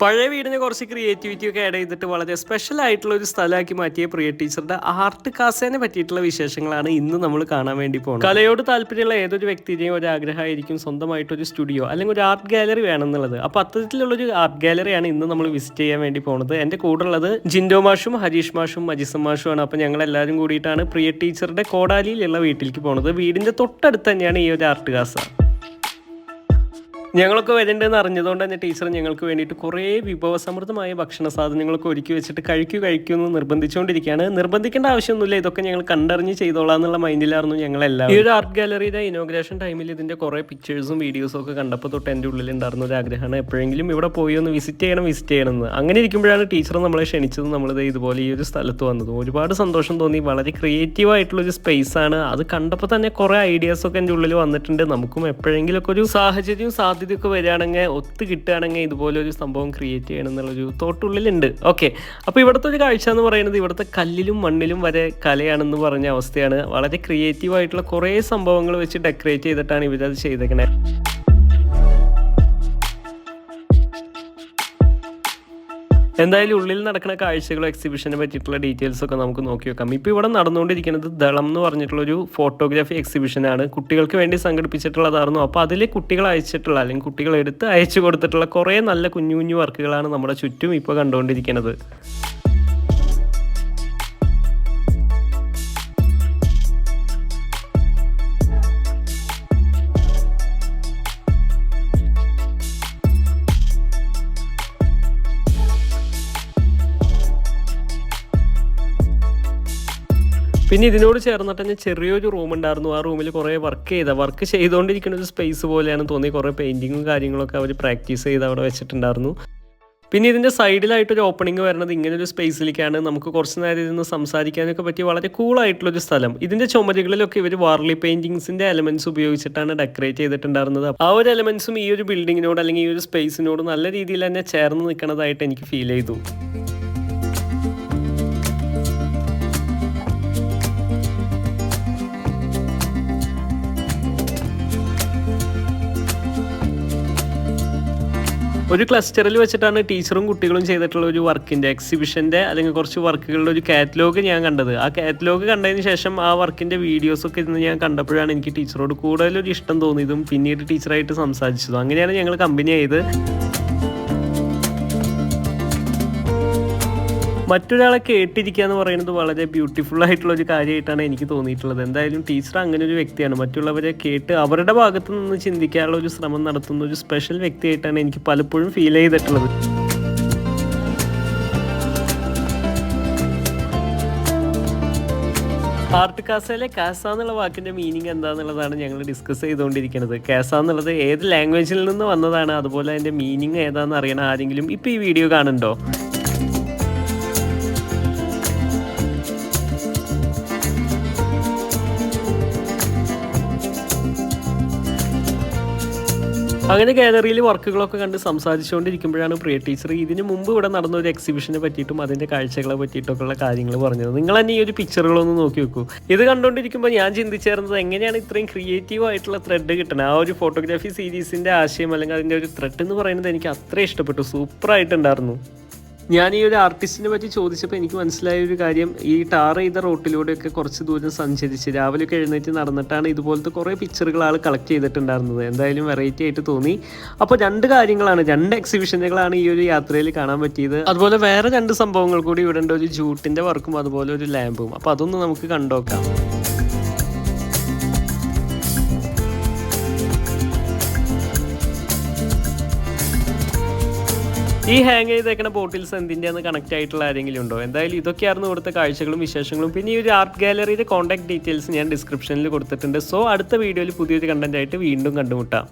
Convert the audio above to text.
പഴയ വീടിന് കുറച്ച് ക്രിയേറ്റിവിറ്റി ഒക്കെ ആഡ് ചെയ്തിട്ട് വളരെ സ്പെഷ്യൽ ആയിട്ടുള്ള ഒരു സ്ഥലമാക്കി മാറ്റിയ പ്രിയ ടീച്ചറുടെ ആർട്ട് കാസേനെ പറ്റിയിട്ടുള്ള വിശേഷങ്ങളാണ് ഇന്ന് നമ്മൾ കാണാൻ വേണ്ടി പോകുന്നത് കലയോട് താല്പര്യമുള്ള ഏതൊരു വ്യക്തിയുടെയും ഒരു ആഗ്രഹമായിരിക്കും സ്വന്തമായിട്ട് ഒരു സ്റ്റുഡിയോ അല്ലെങ്കിൽ ഒരു ആർട്ട് ഗാലറി വേണം എന്നുള്ളത് അപ്പോൾ അത്തരത്തിലുള്ള ഒരു ആർട്ട് ഗാലറിയാണ് ഇന്ന് നമ്മൾ വിസിറ്റ് ചെയ്യാൻ വേണ്ടി പോകുന്നത് എന്റെ കൂടെ ഉള്ളത് ജിൻഡോ മാഷും ഹരീഷ് മാഷും മജിസം ആണ്. അപ്പോൾ ഞങ്ങൾ എല്ലാവരും കൂടിയിട്ടാണ് പ്രിയ ടീച്ചറുടെ കോടാലിയിലുള്ള വീട്ടിലേക്ക് പോണത്. വീടിന്റെ തൊട്ടടുത്ത് തന്നെയാണ് ഈ ഒരു ആർട്ട് കാസ. ഞങ്ങളൊക്കെ വരേണ്ടതെന്ന് അറിഞ്ഞതുകൊണ്ട് തന്നെ ടീച്ചർ ഞങ്ങൾക്ക് വേണ്ടിയിട്ട് കുറേ വിഭവസമൃദ്ധമായ ഭക്ഷണ സാധനങ്ങളൊക്കെ ഒരുക്കി വെച്ചിട്ട് കഴിക്കൂ കഴിക്കൂ എന്ന് നിർബന്ധിച്ചുകൊണ്ടിരിക്കുകയാണ്. നിർബന്ധിക്കേണ്ട ആവശ്യമൊന്നുമില്ല. ഇതൊക്കെ ഞങ്ങൾ കണ്ടറിഞ്ഞ് ചെയ്തോളാം എന്നുള്ള മൈൻഡിലായിരുന്നു ഞങ്ങളെല്ലാം ഈ ഒരു ആർട്ട് ഗാലറിയുടെ ഇനോഗ്രേഷൻ ടൈമിൽ ഇതിന്റെ കുറേ പിക്ചേഴ്സും വീഡിയോസും ഒക്കെ കണ്ടപ്പോൾ തൊട്ട് എന്റെ ഉള്ളിൽ ഉണ്ടായിരുന്ന ഒരു ആഗ്രഹമാണ് എപ്പോഴെങ്കിലും ഇവിടെ പോയി ഒന്ന് വിസിറ്റ് ചെയ്യണം വിസിറ്റ് ചെയ്യണം എന്ന്. അങ്ങനെ ഇരിക്കുമ്പോഴാണ് ടീച്ചർ നമ്മളെ ക്ഷണിച്ചത് നമ്മളിത് ഇതുപോലെ ഈ ഒരു സ്ഥലത്ത് വന്നത്. ഒരുപാട് സന്തോഷം തോന്നി. വളരെ ക്രിയേറ്റീവ് സ്പേസ് ആണ്. അത് കണ്ടപ്പോൾ തന്നെ കുറേ ഐഡിയാസ് ഒക്കെ എന്റെ ഉള്ളിൽ വന്നിട്ടുണ്ട്. നമുക്കും എപ്പോഴെങ്കിലും ഒക്കെ ഒരു സാഹചര്യം സാഹചര്യവും സാധ്യതയൊക്കെ വരികയാണെങ്കിൽ ഒത്ത് കിട്ടുകയാണെങ്കിൽ ഇതുപോലെ ഒരു സംഭവം ക്രിയേറ്റ് ചെയ്യണം എന്നുള്ളൊരു തോട്ടുള്ളിലുണ്ട്. ഓക്കെ അപ്പോൾ ഇവിടുത്തെ ഒരു കാഴ്ച എന്ന് പറയുന്നത് ഇവിടുത്തെ കല്ലിലും മണ്ണിലും വരെ കലയാണെന്ന് പറഞ്ഞ അവസ്ഥയാണ്. വളരെ ക്രിയേറ്റീവ് ആയിട്ടുള്ള കുറേ സംഭവങ്ങൾ വെച്ച് ഡെക്കറേറ്റ് ചെയ്തിട്ടാണ് ഇവരത് ചെയ്തേക്കണേ. എന്തായാലും ഉള്ളിൽ നടക്കുന്ന കാഴ്ചകളോ എക്സിബിഷനെ പറ്റിയിട്ടുള്ള ഡീറ്റെയിൽസ് ഒക്കെ നമുക്ക് നോക്കി വെക്കാം. ഇപ്പോൾ ഇവിടെ നടന്നുകൊണ്ടിരിക്കുന്നത് ദളം എന്ന് പറഞ്ഞിട്ടുള്ളൊരു ഫോട്ടോഗ്രാഫി എക്സിബിഷനാണ് കുട്ടികൾക്ക് വേണ്ടി സംഘടിപ്പിച്ചിട്ടുള്ളതായിരുന്നു. അപ്പോൾ അതിൽ കുട്ടികൾ അയച്ചിട്ടുള്ള അല്ലെങ്കിൽ കുട്ടികൾ എടുത്ത് അയച്ചു കൊടുത്തിട്ടുള്ള കുറേ നല്ല കുഞ്ഞു കുഞ്ഞു വർക്കുകളാണ് നമ്മുടെ ചുറ്റും ഇപ്പോൾ കണ്ടുകൊണ്ടിരിക്കുന്നത്. പിന്നെ ഇതിനോട് ചേർന്നിട്ട് തന്നെ ചെറിയൊരു റൂം ഉണ്ടായിരുന്നു. ആ റൂമിൽ കുറേ വർക്ക് ചെയ്ത വർക്ക് ചെയ്തുകൊണ്ടിരിക്കുന്ന ഒരു സ്പേസ് പോലെയാണ് തോന്നി കുറേ പെയിന്റിങ്ങും കാര്യങ്ങളൊക്കെ അവർ പ്രാക്ടീസ് ചെയ്ത് അവിടെ വെച്ചിട്ടുണ്ടായിരുന്നു. പിന്നെ ഇതിന്റെ സൈഡിലായിട്ടൊരു ഓപ്പണിംഗ് വരുന്നത് ഇങ്ങനെ ഒരു സ്പേസിലേക്കാണ് നമുക്ക് കുറച്ച് നേരം ഇരുന്ന് സംസാരിക്കാനൊക്കെ പറ്റിയ വളരെ കൂളായിട്ടുള്ളൊരു സ്ഥലം. ഇതിന്റെ ചുമരുകളിലൊക്കെ ഇവർ വാർലി പെയിന്റിങ്സിന്റെ എലമെന്റ്സ് ഉപയോഗിച്ചിട്ടാണ് ഡെക്കറേറ്റ് ചെയ്തിട്ടുണ്ടായിരുന്നത്. ആ ഒരു എലമെന്റ്സും ഈ ഒരു ബിൽഡിങ്ങിനോട് അല്ലെങ്കിൽ ഈ ഒരു സ്പേസിനോട് നല്ല രീതിയിൽ തന്നെ ചേർന്ന് നിൽക്കുന്നതായിട്ട് എനിക്ക് ഫീൽ ചെയ്തു. ഒരു ക്ലസ്റ്ററിൽ വെച്ചിട്ടാണ് ടീച്ചറും കുട്ടികളും ചെയ്തിട്ടുള്ള ഒരു വർക്കിന്റെ എക്സിബിഷന്റെ അല്ലെങ്കിൽ കുറച്ച് വർക്കുകളുടെ ഒരു കാറ്റലോഗ് ഞാൻ കണ്ടത്. ആ കാറ്റലോഗ് കണ്ടതിന് ശേഷം ആ വർക്കിന്റെ വീഡിയോസൊക്കെ ഇന്ന് ഞാൻ കണ്ടപ്പോഴാണ് എനിക്ക് ടീച്ചറോട് കൂടുതലൊരു ഇഷ്ടം തോന്നിയതും പിന്നീട് ടീച്ചറായിട്ട് സംസാരിച്ചതും. അങ്ങനെയാണ് ഞങ്ങൾ കമ്പനി ആയത്. മറ്റൊരാളെ കേട്ടിരിക്കുക എന്ന് പറയുന്നത് വളരെ ബ്യൂട്ടിഫുൾ ആയിട്ടുള്ള ഒരു കാര്യമായിട്ടാണ് എനിക്ക് തോന്നിയിട്ടുള്ളത്. എന്തായാലും ടീച്ചർ അങ്ങനെ ഒരു വ്യക്തിയാണ്. മറ്റുള്ളവരെ കേട്ട് അവരുടെ ഭാഗത്തു നിന്ന് ചിന്തിക്കാനുള്ള ഒരു ശ്രമം നടത്തുന്ന ഒരു സ്പെഷ്യൽ വ്യക്തിയായിട്ടാണ് എനിക്ക് പലപ്പോഴും ഫീൽ ചെയ്തിട്ടുള്ളത്. ആർട്ട് കാസയിലെ കാസ എന്നുള്ള വാക്കിന്റെ മീനിങ് എന്താന്നുള്ളതാണ് ഞങ്ങൾ ഡിസ്കസ് ചെയ്തുകൊണ്ടിരിക്കുന്നത്. കാസ എന്നുള്ളത് ഏത് ലാംഗ്വേജിൽ നിന്ന് വന്നതാണ്? അതുപോലെ അതിന്റെ മീനിങ് ഏതാണെന്ന് അറിയണ ആരെങ്കിലും ഇപ്പോൾ ഈ വീഡിയോ കാണുന്നുണ്ടോ? അങ്ങനെ ഗാലറിയിൽ വർക്കുകളൊക്കെ കണ്ട് സംസാരിച്ചുകൊണ്ടിരിക്കുമ്പോഴാണ് പ്രിയ ടീച്ചർ ഇതിനു മുമ്പ് ഇവിടെ നടന്ന ഒരു എക്സിബിഷനെ പറ്റിയിട്ടും അതിന്റെ കാഴ്ചകളെ പറ്റിയിട്ടൊക്കെ ഉള്ള കാര്യങ്ങൾ പറഞ്ഞത്. നിങ്ങൾ തന്നെ ഈ ഒരു പിക്ചറുകളൊന്ന് നോക്കി വെക്കൂ. ഇത് കണ്ടുകൊണ്ടിരിക്കുമ്പോൾ ഞാൻ ചിന്തിച്ചേർന്നത് എങ്ങനെയാണ് ഇത്രയും ക്രിയേറ്റീവ് ആയിട്ടുള്ള ത്രെഡ് കിട്ടുന്നത് ആ ഒരു ഫോട്ടോഗ്രാഫി സീരീസിന്റെ ആശയം അല്ലെങ്കിൽ അതിന്റെ ഒരു ത്രെഡ് എന്ന് പറയുന്നത് എനിക്ക് അത്ര ഇഷ്ടപ്പെട്ടു. സൂപ്പറായിട്ടുണ്ടായിരുന്നു ഞാൻ ഈ ഒരു ആർട്ടിസ്റ്റിനെ പറ്റി ചോദിച്ചപ്പോൾ എനിക്ക് മനസ്സിലായ ഒരു കാര്യം ഈ ടാർ ചെയ്ത റോട്ടിലൂടെയൊക്കെ കുറച്ച് ദൂരം സഞ്ചരിച്ച് രാവിലെയൊക്കെ എഴുന്നേറ്റ് നടന്നിട്ടാണ് ഇതുപോലത്തെ കുറേ പിക്ചറുകൾ ആൾ കളക്ട് ചെയ്തിട്ടുണ്ടായിരുന്നത്. എന്തായാലും വെറൈറ്റി ആയിട്ട് തോന്നി. അപ്പോൾ രണ്ട് കാര്യങ്ങളാണ് രണ്ട് എക്സിബിഷനുകളാണ് ഈ ഒരു യാത്രയിൽ കാണാൻ പറ്റിയത്. അതുപോലെ വേറെ രണ്ട് സംഭവങ്ങൾ കൂടി ഇവിടെ ഒരു ജൂട്ടിന്റെ വർക്കും അതുപോലെ ഒരു ലാമ്പും അപ്പോൾ അതൊന്ന് നമുക്ക് കണ്ടോക്കാം. ഈ ഹാങ് ചെയ്തേക്കുന്ന ബോട്ടിൽസ് എന്തിന്റെയാണ് കണക്ട് ആയിട്ടുള്ള ആരെങ്കിലും ഉണ്ടോ? എന്തായാലും ഇതൊക്കെയായിരുന്നു ഇവിടുത്തെ കാഴ്ചകളും വിശേഷങ്ങളും. പിന്നെ ഈ ഒരു ആർട്ട് ഗാലറിയുടെ കോൺടാക്ട് ഡീറ്റെയിൽസ് ഞാൻ ഡിസ്ക്രിപ്ഷനിൽ കൊടുത്തിട്ടുണ്ട്. സോ അടുത്ത വീഡിയോയിൽ പുതിയൊരു കണ്ടന്റ് വീണ്ടും കണ്ടുമുട്ടാം.